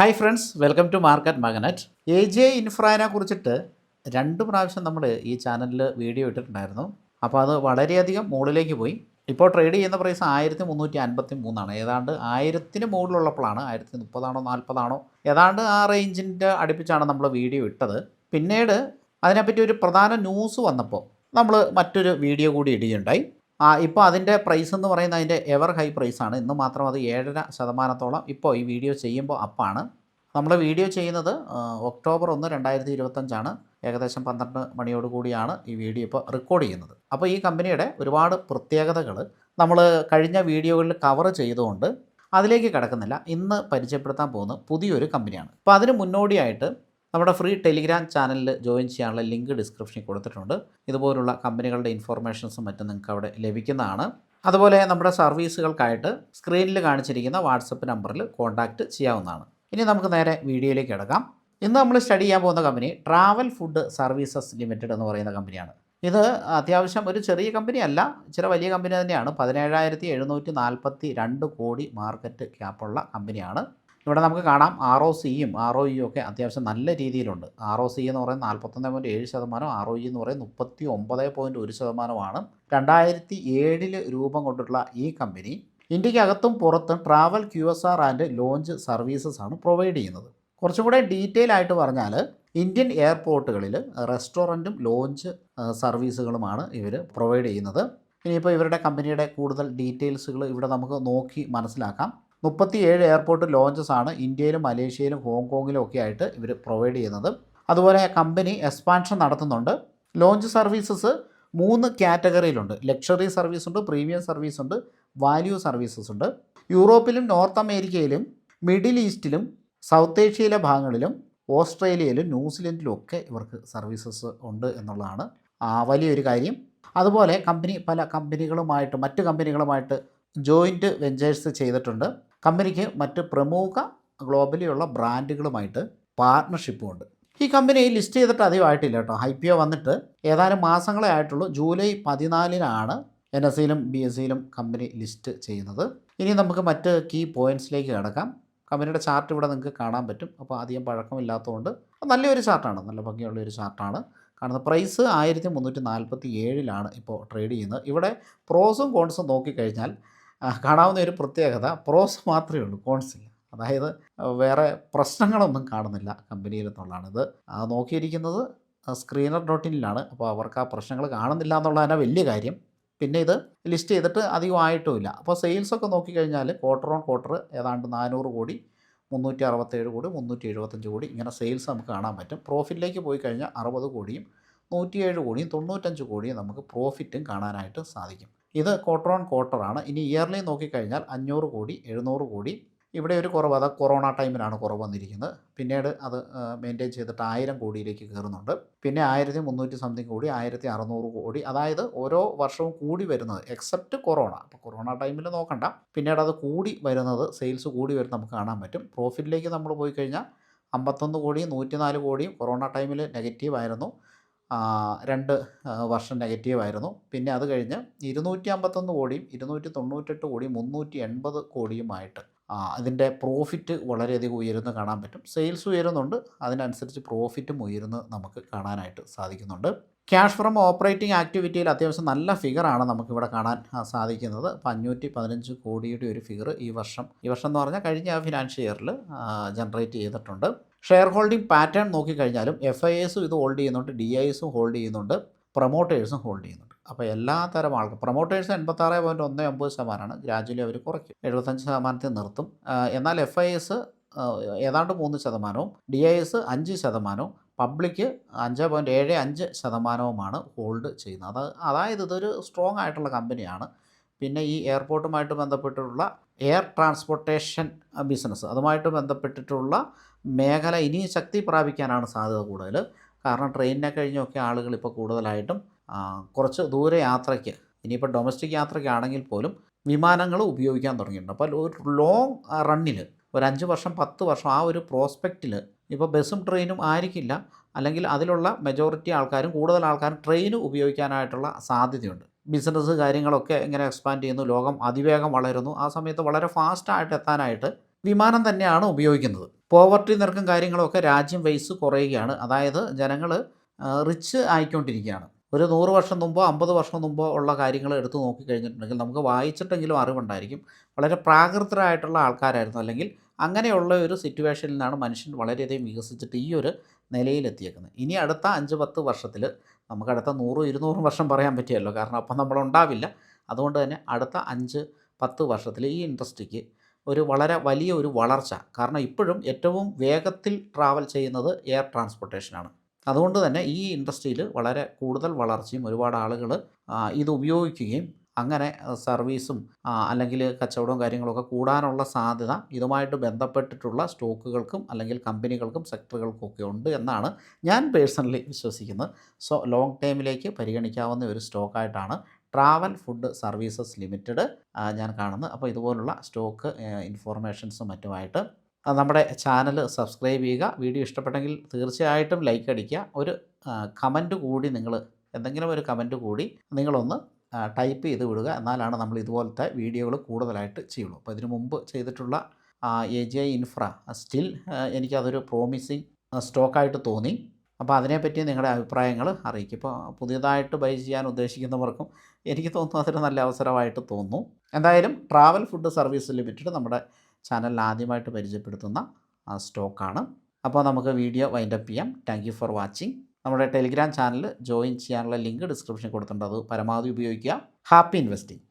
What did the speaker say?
Hi friends welcome to market magnet A J ഇൻഫ്രാനെ കുറിച്ചിട്ട് രണ്ട് പ്രാവശ്യം നമ്മൾ ഈ ചാനലിൽ വീഡിയോ ഇട്ടിട്ടുണ്ടായിരുന്നു. അപ്പോൾ അത് വളരെയധികം മുകളിലേക്ക് പോയി. ഇപ്പോൾ ട്രേഡ് ചെയ്യുന്ന പ്രൈസ് ആയിരത്തി മുന്നൂറ്റി അൻപത്തി മൂന്നാണ് ഏതാണ്ട് ആയിരത്തിന് മുകളിലുള്ളപ്പോഴാണ് ആയിരത്തി മുപ്പതാണോ നാൽപ്പതാണോ ഏതാണ്ട് ആ റേഞ്ചിന്റെ അടുപ്പിച്ചാണ് നമ്മൾ വീഡിയോ ഇട്ടത്. പിന്നീട് അതിനെപ്പറ്റി ഒരു പ്രധാന ന്യൂസ് വന്നപ്പോൾ നമ്മൾ മറ്റൊരു വീഡിയോ കൂടി ഇടുകയുണ്ടായി. ആ ഇപ്പോൾ അതിന്റെ പ്രൈസ് എന്ന് പറയുന്നത് അതിന്റെ എവർ ഹൈ പ്രൈസാണ് ഇന്ന് മാത്രം അത് ഏഴര ശതമാനത്തോളം ഇപ്പോൾ ഈ വീഡിയോ ചെയ്യുമ്പോൾ അപ്പാണ് നമ്മൾ വീഡിയോ ചെയ്യുന്നത് ഒക്ടോബർ ഒന്ന് രണ്ടായിരത്തി ഇരുപത്തഞ്ചാണ് ഏകദേശം പന്ത്രണ്ട് മണിയോട് കൂടിയാണ് ഈ വീഡിയോ ഇപ്പോൾ റെക്കോർഡ് ചെയ്യുന്നത്. അപ്പോൾ ഈ കമ്പനിയുടെ ഒരുപാട് പ്രത്യേകതകൾ നമ്മൾ കഴിഞ്ഞ വീഡിയോകളിൽ കവർ ചെയ്തുകൊണ്ട് അതിലേക്ക് കിടക്കുന്നില്ല. ഇന്ന് പരിചയപ്പെടുത്താൻ പോകുന്ന പുതിയൊരു കമ്പനിയാണ് അപ്പോൾ അതിന് മുന്നോടിയായിട്ട് നമ്മുടെ ഫ്രീ ടെലിഗ്രാം ചാനലിൽ ജോയിൻ ചെയ്യാനുള്ള ലിങ്ക് ഡിസ്ക്രിപ്ഷനിൽ കൊടുത്തിട്ടുണ്ട്. ഇതുപോലുള്ള കമ്പനികളുടെ ഇൻഫോർമേഷൻസും മറ്റും നിങ്ങൾക്ക് അവിടെ ലഭിക്കുന്നതാണ്. അതുപോലെ നമ്മുടെ സർവീസുകൾക്കായിട്ട് സ്ക്രീനിൽ കാണിച്ചിരിക്കുന്ന വാട്സപ്പ് നമ്പറിൽ കോൺടാക്റ്റ് ചെയ്യാവുന്നതാണ്. ഇനി നമുക്ക് നേരെ വീഡിയോയിലേക്ക് കിടക്കാം. ഇന്ന് നമ്മൾ സ്റ്റഡി ചെയ്യാൻ പോകുന്ന company Travel Food Services Limited എന്ന് പറയുന്ന കമ്പനിയാണ്. ഇത് അത്യാവശ്യം ഒരു ചെറിയ കമ്പനി അല്ല ചില വലിയ കമ്പനി തന്നെയാണ്. പതിനേഴായിരത്തി എഴുന്നൂറ്റി നാൽപ്പത്തി രണ്ട് കോടി മാർക്കറ്റ് ക്യാപ്പുള്ള കമ്പനിയാണ്. ഇവിടെ നമുക്ക് കാണാം ആർ ഒ സിയും ആർ ഒ ഇയും ഒക്കെ അത്യാവശ്യം നല്ല രീതിയിലുണ്ട്. ആർ ഒ സി എന്ന് പറയുന്നത് നാൽപ്പത്തൊന്ന് പോയിന്റ് ഏഴ് ശതമാനം ആർ ഒ ഇ എന്ന് പറയുന്നത് മുപ്പത്തി ഒമ്പത് പോയിന്റ് ഒരു ശതമാനമാണ്. രണ്ടായിരത്തി ഏഴിൽ രൂപം കൊണ്ടിട്ടുള്ള ഈ കമ്പനി ഇന്ത്യക്കകത്തും പുറത്തും travel Q S R and lounge services ആണ് പ്രൊവൈഡ് ചെയ്യുന്നത്. കുറച്ചും കൂടെ ഡീറ്റെയിൽ ആയിട്ട് പറഞ്ഞാൽ ഇന്ത്യൻ എയർപോർട്ടുകളിൽ റെസ്റ്റോറന്റും ലോഞ്ച് സർവീസുകളുമാണ് ഇവർ പ്രൊവൈഡ് ചെയ്യുന്നത്. ഇനിയിപ്പോൾ ഇവരുടെ കമ്പനിയുടെ കൂടുതൽ ഡീറ്റെയിൽസുകൾ ഇവിടെ നമുക്ക് നോക്കി മനസ്സിലാക്കാം. മുപ്പത്തിയേഴ് എയർപോർട്ട് ലോഞ്ചസ് ആണ് ഇന്ത്യയിലും മലേഷ്യയിലും ഹോങ്കോങ്ങിലും ഒക്കെ ആയിട്ട് ഇവർ പ്രൊവൈഡ് ചെയ്യുന്നത്. അതുപോലെ കമ്പനി എക്സ്പാൻഷൻ നടത്തുന്നുണ്ട്. ലോഞ്ച് സർവീസസ് മൂന്ന് കാറ്റഗറിയിലുണ്ട്. ലക്ഷറി സർവീസ് ഉണ്ട് പ്രീമിയം സർവീസ് ഉണ്ട് വാല്യൂ സർവീസസ് ഉണ്ട് യൂറോപ്പിലും നോർത്ത് അമേരിക്കയിലും മിഡിൽ ഈസ്റ്റിലും സൗത്ത് ഏഷ്യയിലെ ഭാഗങ്ങളിലും ഓസ്ട്രേലിയയിലും ന്യൂസിലൻഡിലും ഒക്കെ ഇവർക്ക് സർവീസസ് ഉണ്ട് എന്നുള്ളതാണ് വലിയൊരു കാര്യം. അതുപോലെ കമ്പനി പല കമ്പനികളുമായിട്ട് മറ്റ് കമ്പനികളുമായിട്ട് ജോയിന്റ് വെഞ്ചേഴ്സ് ചെയ്തിട്ടുണ്ട്. കമ്പനിക്ക് മറ്റ് പ്രമുഖ ഗ്ലോബലിയുള്ള ബ്രാൻഡുകളുമായിട്ട് പാർട്ട്ണർഷിപ്പും ഉണ്ട് ഈ കമ്പനി ലിസ്റ്റ് ചെയ്തിട്ട് അധികം ആയിട്ടില്ല കേട്ടോ. ഐ പി ഒ വന്നിട്ട് ഏതാനും മാസങ്ങളെ ആയിട്ടുള്ളൂ. ജൂലൈ പതിനാലിനാണ് എൻ എസ് സിയിലും ബി എസ് സിയിലും കമ്പനി ലിസ്റ്റ് ചെയ്യുന്നത്. ഇനി നമുക്ക് മറ്റ് കീ പോയിന്റ്സിലേക്ക് കിടക്കാം. കമ്പനിയുടെ ചാർട്ട് ഇവിടെ നിങ്ങൾക്ക് കാണാൻ പറ്റും. അപ്പോൾ അധികം പഴക്കമില്ലാത്തതുകൊണ്ട് നല്ലൊരു ചാർട്ടാണ് നല്ല ഭംഗിയുള്ള ഒരു ചാർട്ടാണ് കാണുന്നത് പ്രൈസ് ആയിരത്തി മുന്നൂറ്റി നാൽപ്പത്തി ഏഴിലാണ് ഇപ്പോൾ ട്രേഡ് ചെയ്യുന്നത്. ഇവിടെ പ്രോസും കോൺസും നോക്കിക്കഴിഞ്ഞാൽ കാണാവുന്ന ഒരു പ്രത്യേകത പ്രോസ് മാത്രമേ ഉള്ളൂ കോൺസ് ഇല്ല അതായത് വേറെ പ്രശ്നങ്ങളൊന്നും കാണുന്നില്ല കമ്പനിയിൽ എന്നുള്ളതാണ് ഇത് നോക്കിയിരിക്കുന്നത് സ്ക്രീനർ ഡോട്ട് ഇനിലാണ് അപ്പോൾ അവർക്ക് ആ പ്രശ്നങ്ങൾ കാണുന്നില്ല എന്നുള്ളതാണ് വലിയ കാര്യം. പിന്നെ ഇത് ലിസ്റ്റ് ചെയ്തിട്ട് അധികം ആയിട്ടുമില്ല. അപ്പോൾ സെയിൽസൊക്കെ നോക്കിക്കഴിഞ്ഞാൽ ക്വാർട്ടർ ഓൺ ക്വാർട്ടർ ഏതാണ്ട് നാനൂറ് കോടി മുന്നൂറ്റി അറുപത്തേഴ് കോടി മുന്നൂറ്റി എഴുപത്തഞ്ച് കോടി ഇങ്ങനെ സെയിൽസ് നമുക്ക് കാണാൻ പറ്റും. പ്രോഫിറ്റിലേക്ക് പോയി കഴിഞ്ഞാൽ അറുപത് കോടിയും നൂറ്റിയേഴ് കോടിയും തൊണ്ണൂറ്റഞ്ച് കോടിയും നമുക്ക് പ്രോഫിറ്റും കാണാനായിട്ട് സാധിക്കും. ഇത് ക്വാർട്ടർ ഓൺ ക്വാർട്ടറാണ് ഇനി ഇയർലി നോക്കിക്കഴിഞ്ഞാൽ അഞ്ഞൂറ് കോടി എഴുന്നൂറ് കോടി. ഇവിടെ ഒരു കുറവ് അത് കൊറോണ ടൈമിലാണ് കുറവ് വന്നിരിക്കുന്നത്. പിന്നീട് അത് മെയിന്റെയിൻ ചെയ്തിട്ട് ആയിരം കോടിയിലേക്ക് കയറുന്നുണ്ട്. പിന്നെ ആയിരത്തി മുന്നൂറ്റി സംതിങ് കോടി ആയിരത്തി അറുന്നൂറ് കോടി. അതായത് ഓരോ വർഷവും കൂടി വരുന്നത് എക്സെപ്റ്റ് കൊറോണ അപ്പോൾ കൊറോണ ടൈമിൽ നോക്കണ്ട. പിന്നീട് അത് കൂടി വരുന്നത് സെയിൽസ് കൂടി വരുന്നത് നമുക്ക് കാണാൻ പറ്റും. പ്രോഫിറ്റിലേക്ക് നമ്മൾ പോയി കഴിഞ്ഞാൽ അമ്പത്തൊന്ന് കോടിയും നൂറ്റിനാല് കോടിയും കൊറോണ ടൈമിൽ നെഗറ്റീവ് ആയിരുന്നു. രണ്ട് വർഷം നെഗറ്റീവായിരുന്നു. പിന്നെ അത് കഴിഞ്ഞ് ഇരുന്നൂറ്റി അമ്പത്തൊന്ന് കോടിയും ഇരുന്നൂറ്റി തൊണ്ണൂറ്റെട്ട് കോടിയും മുന്നൂറ്റി എൺപത് കോടിയുമായിട്ട് അതിന്റെ പ്രോഫിറ്റ് വളരെയധികം ഉയരുന്നു കാണാൻ പറ്റും. സെയിൽസ് ഉയരുന്നുണ്ട്. അതിനനുസരിച്ച് പ്രോഫിറ്റും ഉയരുന്നു നമുക്ക് കാണാനായിട്ട് സാധിക്കുന്നുണ്ട്. ക്യാഷ് ഫ്രം ഓപ്പറേറ്റിംഗ് ആക്ടിവിറ്റിയിൽ അത്യാവശ്യം നല്ല ഫിഗറാണ് നമുക്കിവിടെ കാണാൻ സാധിക്കുന്നത്. അപ്പോൾ അഞ്ഞൂറ്റി പതിനഞ്ച് കോടിയുടെ ഒരു ഫിഗർ ഈ വർഷം ഈ വർഷം എന്ന് പറഞ്ഞാൽ കഴിഞ്ഞ ഫിനാൻഷ്യൽ ഇയറിൽ ജനറേറ്റ് ചെയ്തിട്ടുണ്ട്. ഷെയർ ഹോൾഡിംഗ് പാറ്റേൺ നോക്കിക്കഴിഞ്ഞാലും എഫ് ഐ എസും ഇത് ഹോൾഡ് ചെയ്യുന്നുണ്ട് ഡി ഐ എസും ഹോൾഡ് ചെയ്യുന്നുണ്ട് പ്രൊമോട്ടേഴ്സും ഹോൾഡ് ചെയ്യുന്നുണ്ട്. അപ്പോൾ എല്ലാ തരം ആൾക്കും പ്രൊമോട്ടേഴ്സ് എൺപത്താറ് പോയിന്റ് ഒന്ന് ഒമ്പത് ശതമാനമാണ് ഗ്രാജുവലി അവർ കുറയ്ക്കും. എഴുപത്തഞ്ച് ശതമാനത്തിൽ നിർത്തും. എന്നാൽ എഫ് ഐ എസ് ഏതാണ്ട് മൂന്ന് ശതമാനവും ഡി ഐ എസ് അഞ്ച് ശതമാനവും പബ്ലിക്ക് അഞ്ച് പോയിന്റ് ഏഴ് അഞ്ച് ശതമാനവുമാണ് ഹോൾഡ് ചെയ്യുന്നത്. അത് അതായത് ഇതൊരു സ്ട്രോങ് ആയിട്ടുള്ള കമ്പനിയാണ്. പിന്നെ ഈ എയർപോർട്ടുമായിട്ട് ബന്ധപ്പെട്ടിട്ടുള്ള എയർ ട്രാൻസ്പോർട്ടേഷൻ ബിസിനസ് അതുമായിട്ട് ബന്ധപ്പെട്ടിട്ടുള്ള മേഖല ഇനിയും ശക്തി പ്രാപിക്കാനാണ് സാധ്യത കൂടുതൽ. കാരണം ട്രെയിനിനെ കഴിഞ്ഞൊക്കെ ആളുകൾ ഇപ്പോൾ കൂടുതലായിട്ടും കുറച്ച് ദൂര യാത്രയ്ക്ക് ഇനിയിപ്പോൾ ഡൊമസ്റ്റിക് യാത്രയ്ക്കാണെങ്കിൽ പോലും വിമാനങ്ങൾ ഉപയോഗിക്കാൻ തുടങ്ങിയിട്ടുണ്ട്. അപ്പോൾ ഒരു ലോങ് റണ്ണിൽ ഒരു അഞ്ച് വർഷം പത്ത് വർഷം ആ ഒരു പ്രോസ്പെക്റ്റിൽ ഇപ്പോൾ ബസ്സും ട്രെയിനും ആയിരിക്കില്ല. അല്ലെങ്കിൽ അതിലുള്ള മെജോറിറ്റി ആൾക്കാരും കൂടുതൽ ആൾക്കാരും ട്രെയിൻ ഉപയോഗിക്കാനായിട്ടുള്ള സാധ്യതയുണ്ട്. ബിസിനസ് കാര്യങ്ങളൊക്കെ ഇങ്ങനെ എക്സ്പാൻഡ് ചെയ്യുന്നു. ലോകം അതിവേഗം വളരുന്നു. ആ സമയത്ത് വളരെ ഫാസ്റ്റായിട്ട് എത്താനായിട്ട് വിമാനം തന്നെയാണ് ഉപയോഗിക്കുന്നത്. പോവർട്ടി നിരക്കും കാര്യങ്ങളൊക്കെ രാജ്യം വൈസ് കുറയുകയാണ്. അതായത് ജനങ്ങൾ റിച്ച് ആയിക്കൊണ്ടിരിക്കുകയാണ്. ഒരു നൂറ് വർഷം മുമ്പോ അമ്പത് വർഷം മുമ്പോ ഉള്ള കാര്യങ്ങൾ എടുത്തു നോക്കിക്കഴിഞ്ഞിട്ടുണ്ടെങ്കിൽ നമുക്ക് വായിച്ചിട്ടെങ്കിലും അറിവുണ്ടായിരിക്കും. വളരെ പ്രാകൃതരായിട്ടുള്ള ആൾക്കാരായിരുന്നു. അല്ലെങ്കിൽ അങ്ങനെയുള്ള ഒരു സിറ്റുവേഷനിൽ നിന്നാണ് മനുഷ്യൻ വളരെയധികം വികസിച്ചിട്ട് ഈ ഒരു നിലയിലെത്തിയേക്കുന്നത്. ഇനി അടുത്ത അഞ്ച് പത്ത് വർഷത്തിൽ നമുക്ക് അടുത്ത നൂറും ഇരുന്നൂറും വർഷം പറയാൻ പറ്റിയല്ലോ. കാരണം അപ്പം നമ്മളുണ്ടാവില്ല. അതുകൊണ്ട് തന്നെ അടുത്ത അഞ്ച് പത്ത് വർഷത്തിൽ ഈ ഇൻഡസ്ട്രിക്ക് ഒരു വളരെ വലിയ ഒരു വളർച്ച. കാരണം ഇപ്പോഴും ഏറ്റവും വേഗത്തിൽ ട്രാവൽ ചെയ്യുന്നത് എയർ ട്രാൻസ്പോർട്ടേഷനാണ് അതുകൊണ്ട് തന്നെ ഈ ഇൻഡസ്ട്രിയിൽ വളരെ കൂടുതൽ വളർച്ചയും ഒരുപാട് ആളുകൾ ഇത് ഉപയോഗിക്കുകയും അങ്ങനെ സർവീസും അല്ലെങ്കിൽ കച്ചവടവും കാര്യങ്ങളൊക്കെ കൂടാനുള്ള സാധ്യത ഇതുമായിട്ട് ബന്ധപ്പെട്ടിട്ടുള്ള സ്റ്റോക്കുകൾക്കും അല്ലെങ്കിൽ കമ്പനികൾക്കും സെക്ടറുകൾക്കും ഒക്കെ ഉണ്ട് എന്നാണ് ഞാൻ പേഴ്സണലി വിശ്വസിക്കുന്നത്. സോ ലോങ് ടൈമിലേക്ക് പരിഗണിക്കാവുന്ന ഒരു സ്റ്റോക്കായിട്ടാണ് ട്രാവൽ ഫുഡ് സർവീസസ് ലിമിറ്റഡ് ഞാൻ കാണുന്നത്. അപ്പോൾ ഇതുപോലുള്ള സ്റ്റോക്ക് ഇൻഫോർമേഷൻസും മറ്റുമായിട്ട് നമ്മുടെ ചാനൽ സബ്സ്ക്രൈബ് ചെയ്യുക. വീഡിയോ ഇഷ്ടപ്പെട്ടെങ്കിൽ തീർച്ചയായിട്ടും ലൈക്ക് അടിക്കുക. ഒരു കമന്റ് കൂടി നിങ്ങൾ എന്തെങ്കിലും ഒരു കമന്റ് കൂടി നിങ്ങളൊന്ന് ടൈപ്പ് ചെയ്ത് വിടുക. എന്നാലാണ് നമ്മൾ ഇതുപോലത്തെ വീഡിയോകൾ കൂടുതലായിട്ട് ചെയ്യുള്ളൂ. അപ്പോൾ ഇതിനു മുമ്പ് ചെയ്തിട്ടുള്ള A G I Infra still എനിക്കതൊരു പ്രോമിസിങ് സ്റ്റോക്കായിട്ട് തോന്നി. അപ്പോൾ അതിനെപ്പറ്റി നിങ്ങളുടെ അഭിപ്രായങ്ങൾ അറിയിക്കും ഇപ്പോൾ പുതിയതായിട്ട് ബൈ ചെയ്യാൻ ഉദ്ദേശിക്കുന്നവർക്കും എനിക്ക് തോന്നുന്നു അതൊരു നല്ല അവസരമായിട്ട് തോന്നുന്നു. എന്തായാലും ട്രാവൽ ഫുഡ് സർവീസ് ലിമിറ്റഡ് നമ്മുടെ ചാനലിൽ ആദ്യമായിട്ട് പരിചയപ്പെടുത്തുന്ന സ്റ്റോക്കാണ്. അപ്പോൾ നമുക്ക് വീഡിയോ വൈൻഡപ്പ് ചെയ്യാം. താങ്ക് ഫോർ വാച്ചിങ് നമ്മുടെ ടെലിഗ്രാം ചാനൽ ജോയിൻ ചെയ്യാനുള്ള ലിങ്ക് ഡിസ്ക്രിപ്ഷനിൽ കൊടുത്തിട്ടുണ്ട്. അത് പരമാവധി ഉപയോഗിക്കുക. Happy investing.